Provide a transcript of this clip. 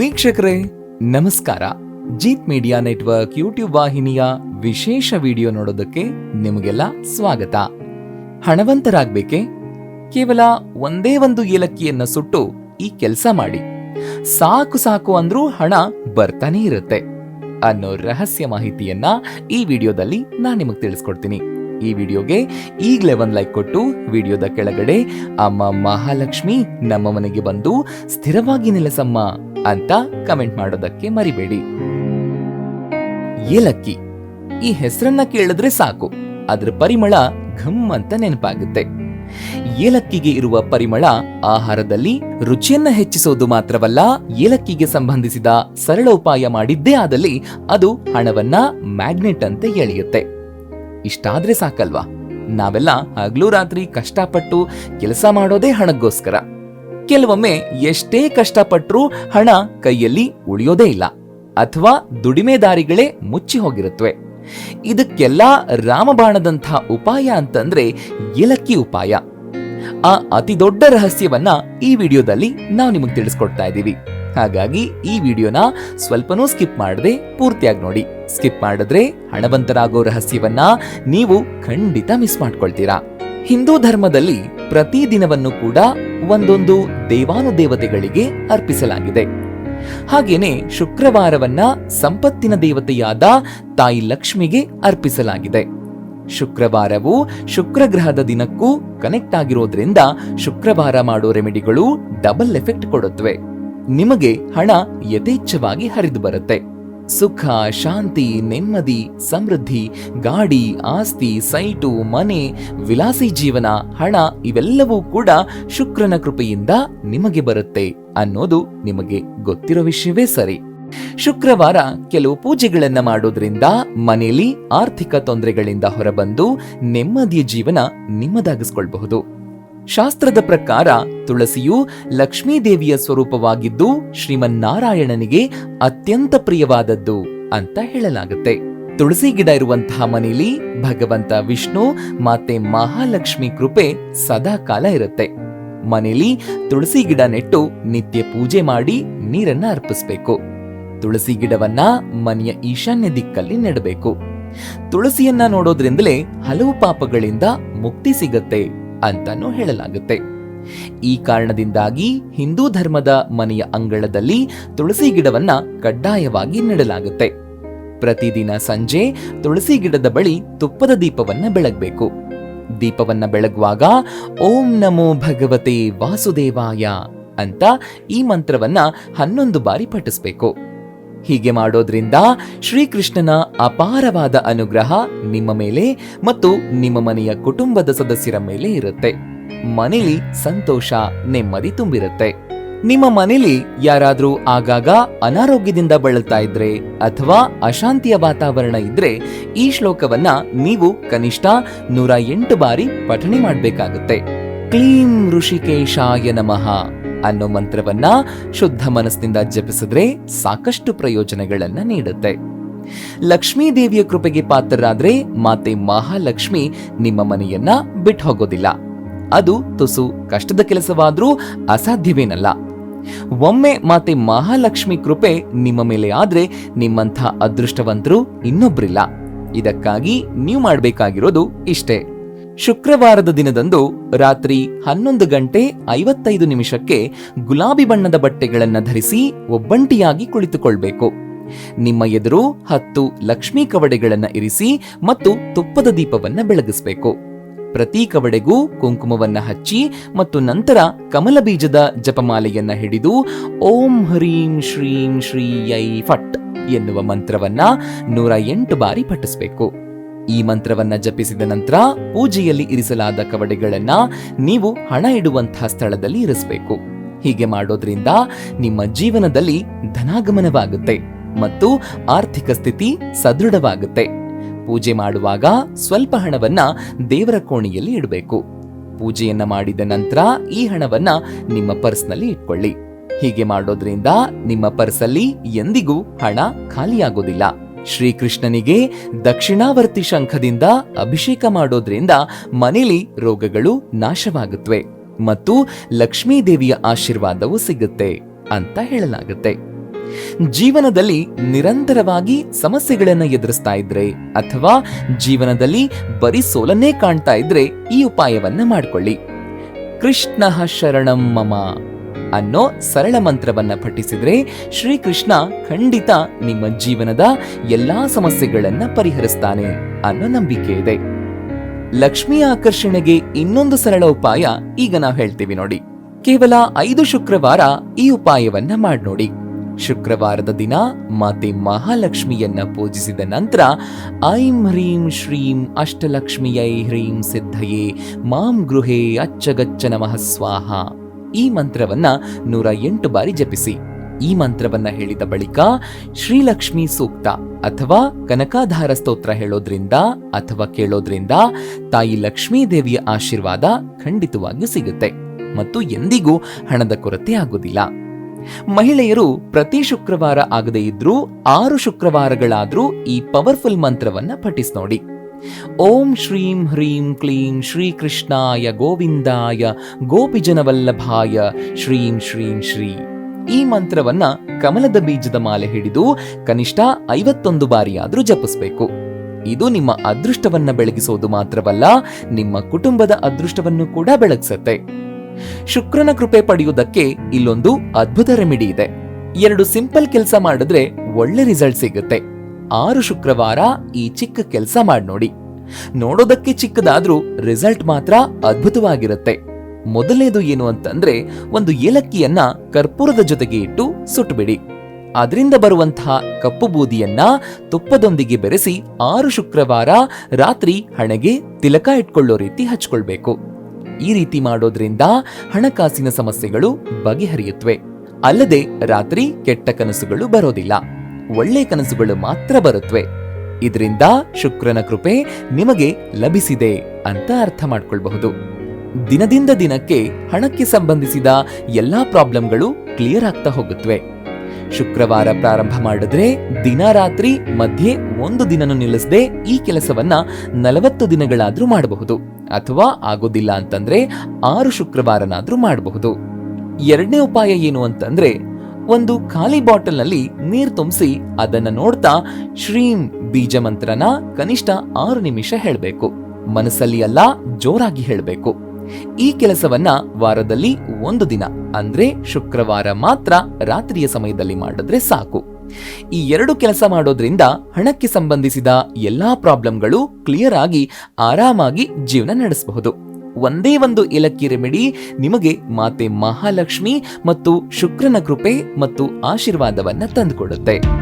ವೀಕ್ಷಕರೇ, ನಮಸ್ಕಾರ. Jeet media network YouTube ವಾಹಿನಿಯ ವಿಶೇಷ ವಿಡಿಯೋ ನೋಡೋದಕ್ಕೆ ನಿಮಗೆಲ್ಲ ಸ್ವಾಗತ. ಹಣವಂತರಾಗ್ಬೇಕೆ? ಕೇವಲ ಒಂದೇ ಒಂದು ಏಲಕ್ಕಿಯನ್ನ ಸುಟ್ಟು ಈ ಕೆಲಸ ಮಾಡಿ. ಸಾಕು ಸಾಕು ಅಂದ್ರೂ ಹಣ ಬರ್ತಾನೆ ಇರುತ್ತೆ ಅನ್ನೋ ರಹಸ್ಯ ಮಾಹಿತಿಯನ್ನ ಈ ವಿಡಿಯೋದಲ್ಲಿ ನಾನು ನಿಮಗೆ ತಿಳಿಸ್ಕೊಡ್ತೀನಿ. ಈ ವಿಡಿಯೋಗೆ ಈಗಲೇ ಒಂದು ಲೈಕ್ ಕೊಟ್ಟು ವಿಡಿಯೋದ ಕೆಳಗಡೆ, ಅಮ್ಮ ಮಹಾಲಕ್ಷ್ಮಿ ನಮ್ಮ ಮನೆಗೆ ಬಂದು ಸ್ಥಿರವಾಗಿ ನೆಲೆಸಮ್ಮ ಅಂತ ಕಮೆಂಟ್ ಮಾಡೋದಕ್ಕೆ ಮರಿಬೇಡಿ. ಏಲಕ್ಕಿ, ಈ ಹೆಸರನ್ನ ಕೇಳಿದ್ರೆ ಸಾಕು, ಅದರ ಪರಿಮಳ ಘಮ್ ಅಂತ ನೆನಪಾಗುತ್ತೆ. ಏಲಕ್ಕಿಗೆ ಇರುವ ಪರಿಮಳ ಆಹಾರದಲ್ಲಿ ರುಚಿಯನ್ನ ಹೆಚ್ಚಿಸೋದು ಮಾತ್ರವಲ್ಲ, ಏಲಕ್ಕಿಗೆ ಸಂಬಂಧಿಸಿದ ಸರಳ ಉಪಾಯ ಮಾಡಿದ್ದೇ ಆದಲ್ಲಿ ಅದು ಹಣವನ್ನ ಮ್ಯಾಗ್ನೆಟ್ ಅಂತೆ ಎಳೆಯುತ್ತೆ. ಇಷ್ಟಾದ್ರೆ ಸಾಕಲ್ವಾ? ನಾವೆಲ್ಲ ಹಗಲು ರಾತ್ರಿ ಕಷ್ಟಪಟ್ಟು ಕೆಲಸ ಮಾಡೋದೇ ಹಣಕ್ಕೋಸ್ಕರ. ಕೆಲವೊಮ್ಮೆ ಎಷ್ಟೇ ಕಷ್ಟಪಟ್ಟರೂ ಹಣ ಕೈಯಲ್ಲಿ ಉಳಿಯೋದೇ ಇಲ್ಲ. ಅಥವಾ ದುಡಿಮೆದಾರಿಗಳೇ ಮುಚ್ಚಿ ಹೋಗಿರುತ್ತವೆ ಇದಕ್ಕೆಲ್ಲ ರಾಮಬಾಣದಂಥ ಉಪಾಯ ಅಂತಂದ್ರೆ ಏಲಕ್ಕಿ ಉಪಾಯ. ಆ ಅತಿ ದೊಡ್ಡ ರಹಸ್ಯವನ್ನ ಈ ವಿಡಿಯೋದಲ್ಲಿ ನಾವು ನಿಮಗೆ ತಿಳಿಸ್ಕೊಡ್ತಾ ಇದ್ದೀವಿ ಹಾಗಾಗಿ ಈ ವಿಡಿಯೋನ ಸ್ವಲ್ಪನೂ ಸ್ಕಿಪ್ ಮಾಡದೆ ಪೂರ್ತಿಯಾಗಿ ನೋಡಿ. ಸ್ಕಿಪ್ ಮಾಡಿದ್ರೆ ಹಣವಂತರಾಗೋ ರಹಸ್ಯವನ್ನ ನೀವು ಖಂಡಿತ ಮಿಸ್ ಮಾಡ್ಕೊಳ್ತೀರಾ. ಹಿಂದೂ ಧರ್ಮದಲ್ಲಿ ಪ್ರತಿ ದಿನವನ್ನು ಕೂಡ ಒಂದೊಂದು ದೇವಾನುದೇವತೆಗಳಿಗೆ ಅರ್ಪಿಸಲಾಗಿದೆ. ಹಾಗೇನೆ ಶುಕ್ರವಾರವನ್ನ ಸಂಪತ್ತಿನ ದೇವತೆಯಾದ ತಾಯಿ ಲಕ್ಷ್ಮಿಗೆ ಅರ್ಪಿಸಲಾಗಿದೆ. ಶುಕ್ರವಾರವು ಶುಕ್ರಗ್ರಹದ ದಿನಕ್ಕೂ ಕನೆಕ್ಟ್ ಆಗಿರೋದ್ರಿಂದ ಶುಕ್ರವಾರ ಮಾಡೋ ರೆಮಿಡಿಗಳು ಡಬಲ್ ಎಫೆಕ್ಟ್ ಕೊಡುತ್ತವೆ. ನಿಮಗೆ ಹಣ ಯಥೇಚ್ಛವಾಗಿ ಹರಿದು ಬರುತ್ತೆ. ಸುಖ, ಶಾಂತಿ, ನೆಮ್ಮದಿ, ಸಮೃದ್ಧಿ, ಗಾಡಿ, ಆಸ್ತಿ, ಸೈಟು, ಮನೆ, ವಿಲಾಸಿ ಜೀವನ, ಹಣ ಇವೆಲ್ಲವೂ ಕೂಡ ಶುಕ್ರನ ಕೃಪೆಯಿಂದ ನಿಮಗೆ ಬರುತ್ತೆ ಅನ್ನೋದು ನಿಮಗೆ ಗೊತ್ತಿರೋ ವಿಷಯವೇ ಸರಿ. ಶುಕ್ರವಾರ ಕೆಲವು ಪೂಜೆಗಳನ್ನ ಮಾಡೋದ್ರಿಂದ ಮನೆಯಲ್ಲಿ ಆರ್ಥಿಕ ತೊಂದರೆಗಳಿಂದ ಹೊರಬಂದು ನೆಮ್ಮದಿಯ ಜೀವನ ನಿಮ್ಮದಾಗಿಸ್ಕೊಳ್ಬಹುದು. ಶಾಸ್ತ್ರದ ಪ್ರಕಾರ ತುಳಸಿಯು ಲಕ್ಷ್ಮೀದೇವಿಯ ಸ್ವರೂಪವಾಗಿದ್ದು ಶ್ರೀಮನ್ನಾರಾಯಣನಿಗೆ ಅತ್ಯಂತ ಪ್ರಿಯವಾದದ್ದು ಅಂತ ಹೇಳಲಾಗುತ್ತೆ. ತುಳಸಿ ಗಿಡ ಇರುವಂತಹ ಮನೆಯಲ್ಲಿ ಭಗವಂತ ವಿಷ್ಣು ಮಾತೆ ಮಹಾಲಕ್ಷ್ಮಿ ಕೃಪೆ ಸದಾ ಕಾಲ ಇರುತ್ತೆ. ಮನೆಯಲ್ಲಿ ತುಳಸಿ ಗಿಡ ನೆಟ್ಟು ನಿತ್ಯ ಪೂಜೆ ಮಾಡಿ ನೀರನ್ನ ಅರ್ಪಿಸ್ಬೇಕು. ತುಳಸಿ ಗಿಡವನ್ನ ಮನೆಯ ಈಶಾನ್ಯ ದಿಕ್ಕಲ್ಲಿ ನೆಡಬೇಕು. ತುಳಸಿಯನ್ನ ನೋಡೋದ್ರಿಂದಲೇ ಹಲವು ಪಾಪಗಳಿಂದ ಮುಕ್ತಿ ಸಿಗತ್ತೆ. ಅಂತಾನೂ ಹೇಳಲಾಗುತ್ತೆ. ಈ ಕಾರಣದಿಂದಾಗಿ ಹಿಂದೂ ಧರ್ಮದ ಮನೆಯ ಅಂಗಳದಲ್ಲಿ ತುಳಸಿ ಗಿಡವನ್ನ ಕಡ್ಡಾಯವಾಗಿ ನೆಡಲಾಗುತ್ತೆ. ಪ್ರತಿದಿನ ಸಂಜೆ ತುಳಸಿ ಗಿಡದ ಬಳಿ ತುಪ್ಪದ ದೀಪವನ್ನ ಬೆಳಗಬೇಕು. ದೀಪವನ್ನ ಬೆಳಗುವಾಗ ಓಂ ನಮೋ ಭಗವತೆ ವಾಸುದೇವಾಯ ಅಂತ ಈ ಮಂತ್ರವನ್ನ ಹನ್ನೊಂದು ಬಾರಿ ಪಠಿಸ್ಬೇಕು. ಹೀಗೆ ಮಾಡೋದ್ರಿಂದ ಶ್ರೀಕೃಷ್ಣನ ಅಪಾರವಾದ ಅನುಗ್ರಹ ನಿಮ್ಮ ಮೇಲೆ ಮತ್ತು ನಿಮ್ಮ ಮನೆಯ ಕುಟುಂಬದ ಸದಸ್ಯರ ಮೇಲೆ ಇರುತ್ತೆ. ಮನೇಲಿ ಸಂತೋಷ, ನೆಮ್ಮದಿ ತುಂಬಿರುತ್ತೆ. ನಿಮ್ಮ ಮನೇಲಿ ಯಾರಾದರೂ ಆಗಾಗ ಅನಾರೋಗ್ಯದಿಂದ ಬಳಲ್ತಾ ಇದ್ರೆ ಅಥವಾ ಅಶಾಂತಿಯ ವಾತಾವರಣ ಇದ್ರೆ ಈ ಶ್ಲೋಕವನ್ನ ನೀವು ಕನಿಷ್ಠ ನೂರ ಎಂಟು ಬಾರಿ ಪಠಣೆ ಮಾಡಬೇಕಾಗುತ್ತೆ. ಕ್ಲೀಂ ಋಷಿಕೇಶಾಯ ನಮಃ. ಅನ್ನೋ ಮಂತ್ರವನ್ನ ಶುದ್ಧ ಮನಸ್ಸಿನಿಂದ ಜಪಿಸಿದ್ರೆ ಸಾಕಷ್ಟು ಪ್ರಯೋಜನಗಳನ್ನ ನೀಡುತ್ತೆ. ಲಕ್ಷ್ಮೀ ದೇವಿಯ ಕೃಪೆಗೆ ಪಾತ್ರರಾದ್ರೆ ಮಾತೆ ಮಹಾಲಕ್ಷ್ಮಿ ನಿಮ್ಮ ಮನೆಯನ್ನ ಬಿಟ್ಟು ಹೋಗೋದಿಲ್ಲ. ಅದು ತುಸು ಕಷ್ಟದ ಕೆಲಸವಾದ್ರೂ ಅಸಾಧ್ಯವೇನಲ್ಲ. ಒಮ್ಮೆ ಮಾತೆ ಮಹಾಲಕ್ಷ್ಮಿ ಕೃಪೆ ನಿಮ್ಮ ಮೇಲೆ ಆದ್ರೆ ನಿಮ್ಮಂಥ ಅದೃಷ್ಟವಂತರು ಇನ್ನೊಬ್ರಿಲ್ಲ. ಇದಕ್ಕಾಗಿ ನೀವು ಮಾಡಬೇಕಾಗಿರೋದು ಇಷ್ಟೇ. ಶುಕ್ರವಾರದ ದಿನದಂದು ರಾತ್ರಿ ಹನ್ನೊಂದು ಗಂಟೆ ಐವತ್ತೈದು ನಿಮಿಷಕ್ಕೆ ಗುಲಾಬಿ ಬಣ್ಣದ ಬಟ್ಟೆಗಳನ್ನು ಧರಿಸಿ ಒಬ್ಬಂಟಿಯಾಗಿ ಕುಳಿತುಕೊಳ್ಬೇಕು. ನಿಮ್ಮ ಎದುರು ಹತ್ತು ಲಕ್ಷ್ಮೀ ಕವಡೆಗಳನ್ನು ಇರಿಸಿ ಮತ್ತು ತುಪ್ಪದ ದೀಪವನ್ನು ಬೆಳಗಿಸಬೇಕು. ಪ್ರತಿ ಕವಡೆಗೂ ಕುಂಕುಮವನ್ನು ಹಚ್ಚಿ ಮತ್ತು ನಂತರ ಕಮಲ ಬೀಜದ ಜಪಮಾಲೆಯನ್ನು ಹಿಡಿದು ಓಂ ಹ್ರೀಂ ಶ್ರೀಂ ಶ್ರೀ ಯೈ ಫಟ್ ಎನ್ನುವ ಮಂತ್ರವನ್ನ ನೂರ ಎಂಟು ಬಾರಿ ಪಠಿಸಬೇಕು. ಈ ಮಂತ್ರವನ್ನ ಜಪಿಸಿದ ನಂತರ ಪೂಜೆಯಲ್ಲಿ ಇರಿಸಲಾದ ಕವಡೆಗಳನ್ನ ನೀವು ಹಣ ಇಡುವಂತಹ ಸ್ಥಳದಲ್ಲಿ ಇರಿಸಬೇಕು. ಹೀಗೆ ಮಾಡೋದ್ರಿಂದ ನಿಮ್ಮ ಜೀವನದಲ್ಲಿ ಧನಾಗಮನವಾಗುತ್ತೆ ಮತ್ತು ಆರ್ಥಿಕ ಸ್ಥಿತಿ ಸದೃಢವಾಗುತ್ತೆ. ಪೂಜೆ ಮಾಡುವಾಗ ಸ್ವಲ್ಪ ಹಣವನ್ನ ದೇವರ ಕೋಣೆಯಲ್ಲಿ ಇಡಬೇಕು. ಪೂಜೆಯನ್ನ ಮಾಡಿದ ನಂತರ ಈ ಹಣವನ್ನ ನಿಮ್ಮ ಪರ್ಸ್ನಲ್ಲಿ ಇಟ್ಕೊಳ್ಳಿ. ಹೀಗೆ ಮಾಡೋದ್ರಿಂದ ನಿಮ್ಮ ಪರ್ಸಲ್ಲಿ ಎಂದಿಗೂ ಹಣ ಖಾಲಿಯಾಗೋದಿಲ್ಲ. ಶ್ರೀಕೃಷ್ಣನಿಗೆ ದಕ್ಷಿಣಾವರ್ತಿ ಶಂಖದಿಂದ ಅಭಿಷೇಕ ಮಾಡೋದ್ರಿಂದ ಮನೇಲಿ ರೋಗಗಳು ನಾಶವಾಗುತ್ತವೆ ಮತ್ತು ಲಕ್ಷ್ಮೀದೇವಿಯ ಆಶೀರ್ವಾದವು ಸಿಗುತ್ತೆ ಅಂತ ಹೇಳಲಾಗುತ್ತೆ. ಜೀವನದಲ್ಲಿ ನಿರಂತರವಾಗಿ ಸಮಸ್ಯೆಗಳನ್ನು ಎದುರಿಸ್ತಾ ಇದ್ರೆ ಅಥವಾ ಜೀವನದಲ್ಲಿ ಬರೀ ಸೋಲನ್ನೇ ಕಾಣ್ತಾ ಇದ್ರೆ ಈ ಉಪಾಯವನ್ನ ಮಾಡ್ಕೊಳ್ಳಿ. ಕೃಷ್ಣ ಶರಣಂ ಮಮ. ಅನ್ನೋ ಸರಳ ಮಂತ್ರವನ್ನ ಪಠಿಸಿದ್ರೆ ಶ್ರೀಕೃಷ್ಣ ಖಂಡಿತ ನಿಮ್ಮ ಜೀವನದ ಎಲ್ಲಾ ಸಮಸ್ಯೆಗಳನ್ನ ಪರಿಹರಿಸ್ತಾನೆ ಅನ್ನೋ ನಂಬಿಕೆ ಇದೆ. ಲಕ್ಷ್ಮಿ ಆಕರ್ಷಣೆಗೆ ಇನ್ನೊಂದು ಸರಳ ಉಪಾಯ ಈಗ ನಾವು ಹೇಳ್ತೀವಿ ನೋಡಿ. ಕೇವಲ ಐದು ಶುಕ್ರವಾರ ಈ ಉಪಾಯವನ್ನ ಮಾಡಿ ನೋಡಿ. ಶುಕ್ರವಾರದ ದಿನ ಮಾತೆ ಮಹಾಲಕ್ಷ್ಮಿಯನ್ನ ಪೂಜಿಸಿದ ನಂತರ ಐಂ ಹ್ರೀಂ ಶ್ರೀಂ ಅಷ್ಟಲಕ್ಷ್ಮಿಯೈ ಹ್ರೀಂ ಸಿದ್ಧಯೇ, ಮಾಂ ಗೃಹೇ ಅಚ್ಚಗಚ್ಚ ನಮಃ ಸ್ವಾಹ. ಈ ಮಂತ್ರವನ್ನ ನೂರ ಎಂಟು ಬಾರಿ ಜಪಿಸಿ. ಈ ಮಂತ್ರವನ್ನ ಹೇಳಿದ ಬಳಿಕ ಶ್ರೀಲಕ್ಷ್ಮಿ ಸೂಕ್ತ ಅಥವಾ ಕನಕಾಧಾರ ಸ್ತೋತ್ರ ಹೇಳೋದ್ರಿಂದ ಅಥವಾ ಕೇಳೋದ್ರಿಂದ ತಾಯಿ ಲಕ್ಷ್ಮೀ ದೇವಿಯ ಆಶೀರ್ವಾದ ಖಂಡಿತವಾಗಿಯೂ ಸಿಗುತ್ತೆ ಮತ್ತು ಎಂದಿಗೂ ಹಣದ ಕೊರತೆ ಆಗೋದಿಲ್ಲ ಮಹಿಳೆಯರು ಪ್ರತಿ ಶುಕ್ರವಾರ ಆಗದೇ ಇದ್ರೂ ಆರು ಶುಕ್ರವಾರಗಳಾದ್ರೂ ಈ ಪವರ್ಫುಲ್ ಮಂತ್ರವನ್ನ ಪಠಿಸ್ ನೋಡಿ. ಓಂ ಶ್ರೀಂ ಹ್ರೀಂ ಕ್ಲೀಂ ಶ್ರೀಕೃಷ್ಣಾಯ ಗೋವಿಂದಾಯ ಗೋಪಿಜನವಲ್ಲಭಾಯ ಶ್ರೀಂ ಶ್ರೀಂ ಶ್ರೀ. ಈ ಮಂತ್ರವನ್ನ ಕಮಲದ ಬೀಜದ ಮಾಲೆ ಹಿಡಿದು ಕನಿಷ್ಠ ಐವತ್ತೊಂದು ಬಾರಿಯಾದರೂ ಜಪಿಸಬೇಕು. ಇದು ನಿಮ್ಮ ಅದೃಷ್ಟವನ್ನ ಬೆಳಗಿಸೋದು ಮಾತ್ರವಲ್ಲ, ನಿಮ್ಮ ಕುಟುಂಬದ ಅದೃಷ್ಟವನ್ನು ಕೂಡ ಬೆಳಗಿಸತ್ತೆ. ಶುಕ್ರನ ಕೃಪೆ ಪಡೆಯುವುದಕ್ಕೆ ಇಲ್ಲೊಂದು ಅದ್ಭುತ ರೆಮಿಡಿ ಇದೆ. ಎರಡು ಸಿಂಪಲ್ ಕೆಲಸ ಮಾಡಿದ್ರೆ ಒಳ್ಳೆ ರಿಸಲ್ಟ್ ಸಿಗುತ್ತೆ. ಆರು ಶುಕ್ರವಾರ ಈ ಚಿಕ್ಕ ಕೆಲಸ ಮಾಡಿ ನೋಡಿ. ನೋಡೋದಕ್ಕೆ ಚಿಕ್ಕದಾದ್ರೂ ರಿಸಲ್ಟ್ ಮಾತ್ರ ಅದ್ಭುತವಾಗಿರುತ್ತೆ. ಮೊದಲನೇದು ಏನು ಅಂತಂದ್ರೆ, ಒಂದು ಏಲಕ್ಕಿಯನ್ನ ಕರ್ಪೂರದ ಜೊತೆಗೆ ಇಟ್ಟು ಸುಟ್ಟುಬಿಡಿ ಅದರಿಂದ ಬರುವಂತಹ ಕಪ್ಪು ಬೂದಿಯನ್ನ ತುಪ್ಪದೊಂದಿಗೆ ಬೆರೆಸಿ ಆರು ಶುಕ್ರವಾರ ರಾತ್ರಿ ಹಣೆಗೆ ತಿಲಕ ಇಟ್ಕೊಳ್ಳೋ ರೀತಿ ಹಚ್ಕೊಳ್ಬೇಕು. ಈ ರೀತಿ ಮಾಡೋದ್ರಿಂದ ಹಣಕಾಸಿನ ಸಮಸ್ಯೆಗಳು ಬಗೆಹರಿಯುತ್ತವೆ ಅಲ್ಲದೆ ರಾತ್ರಿ ಕೆಟ್ಟ ಕನಸುಗಳು ಬರೋದಿಲ್ಲ. ಒಳ್ಳೆ ಕನಸುಗಳು ಮಾತ್ರ ಬರುತ್ತವೆ ಇದರಿಂದ ಶುಕ್ರನ ಕೃಪೆ ನಿಮಗೆ ಲಭಿಸಿದೆ ಅಂತ ಅರ್ಥ ಮಾಡ್ಕೊಳ್ಬಹುದು. ದಿನದಿಂದ ದಿನಕ್ಕೆ ಹಣಕ್ಕೆ ಸಂಬಂಧಿಸಿದ ಎಲ್ಲಾ ಪ್ರಾಬ್ಲಮ್ಗಳು ಕ್ಲಿಯರ್ ಆಗ್ತಾ ಹೋಗುತ್ತವೆ ಶುಕ್ರವಾರ ಪ್ರಾರಂಭ ಮಾಡಿದ್ರೆ ದಿನ ರಾತ್ರಿ ಮಧ್ಯೆ ಒಂದು ದಿನನು ನಿಲ್ಲಿಸದೆ ಈ ಕೆಲಸವನ್ನ ನಲವತ್ತು ದಿನಗಳಾದ್ರೂ ಮಾಡಬಹುದು. ಅಥವಾ ಆಗೋದಿಲ್ಲ ಅಂತಂದ್ರೆ ಆರು ಶುಕ್ರವಾರನಾದ್ರೂ ಮಾಡಬಹುದು. ಎರಡನೇ ಉಪಾಯ ಏನು ಅಂತಂದ್ರೆ ಒಂದು ಖಾಲಿ ಬಾಟಲ್ನಲ್ಲಿ ನೀರ್ ತುಂಬಿಸಿ ಅದನ್ನ ನೋಡ್ತಾ ಶ್ರೀಂ ಬೀಜ ಮಂತ್ರನ ಕನಿಷ್ಠ ಆರು ನಿಮಿಷ ಹೇಳಬೇಕು. ಮನಸ್ಸಲ್ಲಿ ಅಲ್ಲ ಜೋರಾಗಿ ಹೇಳಬೇಕು. ಈ ಕೆಲಸವನ್ನ ವಾರದಲ್ಲಿ ಒಂದು ದಿನ, ಅಂದ್ರೆ ಶುಕ್ರವಾರ ಮಾತ್ರ ರಾತ್ರಿಯ ಸಮಯದಲ್ಲಿ ಮಾಡಿದ್ರೆ ಸಾಕು. ಈ ಎರಡು ಕೆಲಸ ಮಾಡೋದ್ರಿಂದ ಹಣಕ್ಕೆ ಸಂಬಂಧಿಸಿದ ಎಲ್ಲಾ ಪ್ರಾಬ್ಲಮ್ಗಳು ಕ್ಲಿಯರ್ ಆಗಿ ಆರಾಮಾಗಿ ಜೀವನ ನಡೆಸಬಹುದು. ಒಂದೇ ಒಂದು ಏಲಕ್ಕಿ ರೆಮಿಡಿ ನಿಮಗೆ ಮಾತೆ ಮಹಾಲಕ್ಷ್ಮಿ ಮತ್ತು ಶುಕ್ರನ ಕೃಪೆ ಮತ್ತು ಆಶೀರ್ವಾದವನ್ನು ತಂದುಕೊಡುತ್ತೆ.